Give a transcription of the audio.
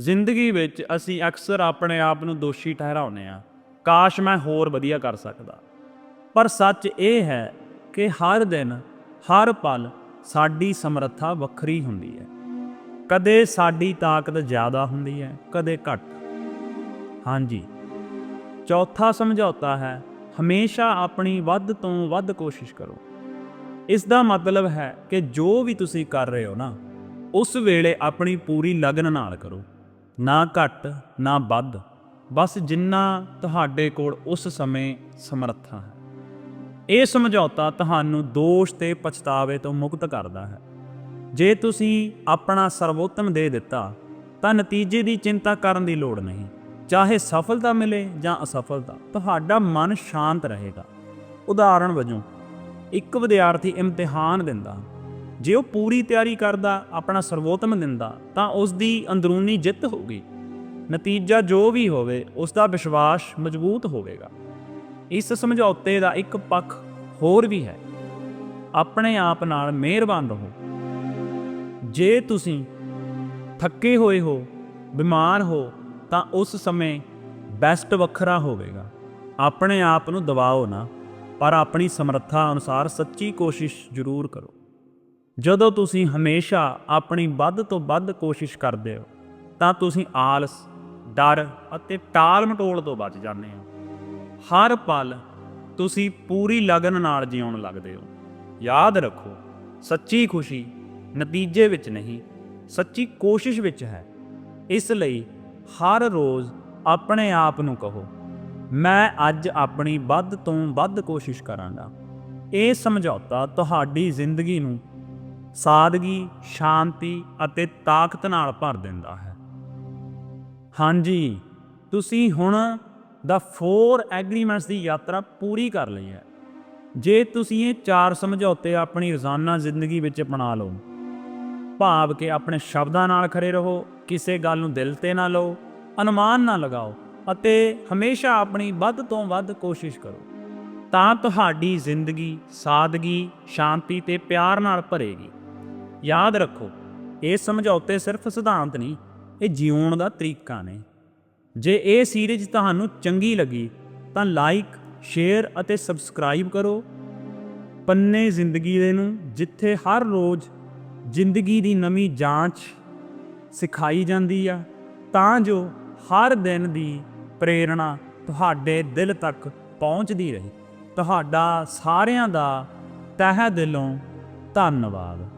ਜ਼ਿੰਦਗੀ ਵਿੱਚ ਅਸੀਂ ਅਕਸਰ ਆਪਣੇ ਆਪ ਨੂੰ ਦੋਸ਼ੀ ਠਹਿਰਾਉਂਦੇ ਹਾਂ। ਕਾਸ਼ ਮੈਂ ਹੋਰ ਵਧੀਆ ਕਰ ਸਕਦਾ। ਪਰ ਸੱਚ ਇਹ ਹੈ ਕਿ ਹਰ ਦਿਨ, ਹਰ ਪਲ ਸਾਡੀ ਸਮਰੱਥਾ ਵੱਖਰੀ ਹੁੰਦੀ ਹੈ। ਕਦੇ ਸਾਡੀ ਤਾਕਤ ਜ਼ਿਆਦਾ ਹੁੰਦੀ ਹੈ, ਕਦੇ ਘੱਟ। ਹਾਂਜੀ, ਚੌਥਾ ਸਮਝੌਤਾ ਹੈ, ਹਮੇਸ਼ਾ ਆਪਣੀ ਵੱਧ ਤੋਂ ਵੱਧ ਕੋਸ਼ਿਸ਼ ਕਰੋ। ਇਸ ਦਾ ਮਤਲਬ ਹੈ ਕਿ ਜੋ ਵੀ ਤੁਸੀਂ ਕਰ ਰਹੇ ਹੋ ਨਾ, ਉਸ ਵੇਲੇ ਆਪਣੀ ਪੂਰੀ ਲਗਨ ਨਾਲ ਕਰੋ। ਨਾ ਘੱਟ, ਨਾ ਵੱਧ। ਬਸ ਜਿੰਨਾ ਤੁਹਾਡੇ ਕੋਲ ਉਸ ਸਮੇਂ ਸਮਰੱਥਾ ਹੈ। ਇਹ ਸਮਝੌਤਾ ਤੁਹਾਨੂੰ ਦੋਸ਼ ਤੇ ਪਛਤਾਵੇ ਤੋਂ ਮੁਕਤ ਕਰਦਾ ਹੈ। ਜੇ ਤੁਸੀਂ ਆਪਣਾ ਸਰਵੋਤਮ ਦੇ ਦਿੱਤਾ, ਤਾਂ ਨਤੀਜੇ ਦੀ ਚਿੰਤਾ ਕਰਨ ਦੀ ਲੋੜ ਨਹੀਂ। ਚਾਹੇ ਸਫਲਤਾ ਮਿਲੇ ਜਾਂ ਅਸਫਲਤਾ, ਤੁਹਾਡਾ ਮਨ ਸ਼ਾਂਤ ਰਹੇਗਾ। ਉਦਾਹਰਣ ਵਜੋਂ, ਇੱਕ ਵਿਦਿਆਰਥੀ ਇਮਤਿਹਾਨ ਦਿੰਦਾ ਜੇ ਉਹ ਪੂਰੀ ਤਿਆਰੀ ਕਰਦਾ, ਆਪਣਾ ਸਰਵੋਤਮ ਦਿੰਦਾ, ਤਾਂ ਉਸ ਦੀ ਅੰਦਰੂਨੀ ਜਿੱਤ ਹੋਊਗੀ। ਨਤੀਜਾ ਜੋ ਵੀ ਹੋਵੇ ਉਸ ਦਾ ਵਿਸ਼ਵਾਸ ਮਜ਼ਬੂਤ ਹੋਵੇਗਾ। ਇਸ ਸਮਝੌਤੇ ਦਾ ਇੱਕ ਪੱਖ ਹੋਰ ਵੀ ਹੈ। ਆਪਣੇ ਆਪ ਨਾਲ ਮਿਹਰਬਾਨ ਰਹੋ। ਜੇ ਤੁਸੀਂ ਥੱਕੇ ਹੋਏ ਹੋ, ਬਿਮਾਰ ਹੋ, ਤਾਂ ਉਸ ਸਮੇਂ ਬੈਸਟ ਵੱਖਰਾ ਹੋਵੇਗਾ। ਆਪਣੇ ਆਪ ਨੂੰ ਦਬਾਓ ਨਾ, ਪਰ ਆਪਣੀ ਸਮਰੱਥਾ ਅਨੁਸਾਰ ਸੱਚੀ ਕੋਸ਼ਿਸ਼ ਜ਼ਰੂਰ ਕਰੋ। ਜਦੋਂ ਤੁਸੀਂ ਹਮੇਸ਼ਾ ਆਪਣੀ ਵੱਧ ਤੋਂ ਵੱਧ ਕੋਸ਼ਿਸ਼ ਕਰਦੇ ਹੋ, ਤਾਂ ਤੁਸੀਂ ਆਲਸ, ਡਰ ਅਤੇ ਟਾਲ ਮਟੋਲ ਤੋਂ ਬਚ ਜਾਂਦੇ ਹੋ। ਹਰ ਪਲ ਤੁਸੀਂ ਪੂਰੀ ਲਗਨ ਨਾਲ ਜਿਉਣ ਲੱਗਦੇ ਹੋ। ਯਾਦ ਰੱਖੋ, ਸੱਚੀ ਖੁਸ਼ੀ ਨਤੀਜੇ ਵਿੱਚ ਨਹੀਂ, ਸੱਚੀ ਕੋਸ਼ਿਸ਼ ਵਿੱਚ ਹੈ। ਇਸ ਲਈ ਹਰ ਰੋਜ਼ ਆਪਣੇ ਆਪ ਨੂੰ ਕਹੋ, ਮੈਂ ਅੱਜ ਆਪਣੀ ਵੱਧ ਤੋਂ ਵੱਧ ਕੋਸ਼ਿਸ਼ ਕਰਾਂਗਾ। ਇਹ ਸਮਝੌਤਾ ਤੁਹਾਡੀ ਜ਼ਿੰਦਗੀ ਨੂੰ ਸਾਦਗੀ, ਸ਼ਾਂਤੀ ਅਤੇ ਤਾਕਤ ਨਾਲ ਭਰ ਦਿੰਦਾ ਹੈ। ਹਾਂਜੀ, ਤੁਸੀਂ ਹੁਣ ਦਾ 4 ਐਗਰੀਮੈਂਟਸ ਦੀ ਯਾਤਰਾ ਪੂਰੀ ਕਰ ਲਈ ਹੈ। ਜੇ ਤੁਸੀਂ ਇਹ ਚਾਰ ਸਮਝੌਤੇ ਆਪਣੀ ਰੋਜ਼ਾਨਾ ਜ਼ਿੰਦਗੀ ਵਿੱਚ ਅਪਣਾ ਲਓ, ਭਾਵ ਕਿ ਆਪਣੇ ਸ਼ਬਦਾਂ ਨਾਲ ਖਰੇ ਰਹੋ, ਕਿਸੇ ਗੱਲ ਨੂੰ ਦਿਲ ਤੇ ਨਾ ਲਓ, ਅਨੁਮਾਨ ਨਾ ਲਗਾਓ ਅਤੇ ਹਮੇਸ਼ਾ ਆਪਣੀ ਵੱਧ ਤੋਂ ਵੱਧ ਕੋਸ਼ਿਸ਼ ਕਰੋ, ਤਾਂ ਤੁਹਾਡੀ ਜ਼ਿੰਦਗੀ ਸਾਦਗੀ, ਸ਼ਾਂਤੀ ਤੇ ਪਿਆਰ ਨਾਲ ਭਰੇਗੀ। ਯਾਦ ਰੱਖੋ, ਇਹ ਸਮਝੌਤੇ ਸਿਰਫ ਸਿਧਾਂਤ ਨਹੀਂ, ਇਹ ਜਿਉਣ ਦਾ ਤਰੀਕਾ ਨੇ। ਜੇ ਇਹ ਸੀਰੀਜ਼ ਤੁਹਾਨੂੰ ਚੰਗੀ ਲੱਗੀ, ਤਾਂ ਲਾਈਕ, ਸ਼ੇਅਰ ਅਤੇ ਸਬਸਕ੍ਰਾਈਬ ਕਰੋ। ਪੰਨੇ ਜ਼ਿੰਦਗੀ ਦੇ ਨੂੰ ਜਿੱਥੇ ਹਰ ਰੋਜ਼ ਜ਼ਿੰਦਗੀ ਦੀ ਨਵੀਂ ਜਾਂਚ ਸਿਖਾਈ ਜਾਂਦੀ ਆ, ਤਾਂ ਜੋ ਹਰ ਦਿਨ ਦੀ ਪ੍ਰੇਰਣਾ ਤੁਹਾਡੇ ਦਿਲ ਤੱਕ ਪਹੁੰਚਦੀ ਰਹੇ। ਤੁਹਾਡਾ ਸਾਰਿਆਂ ਦਾ ਤਹਿ ਦਿਲੋਂ ਧੰਨਵਾਦ।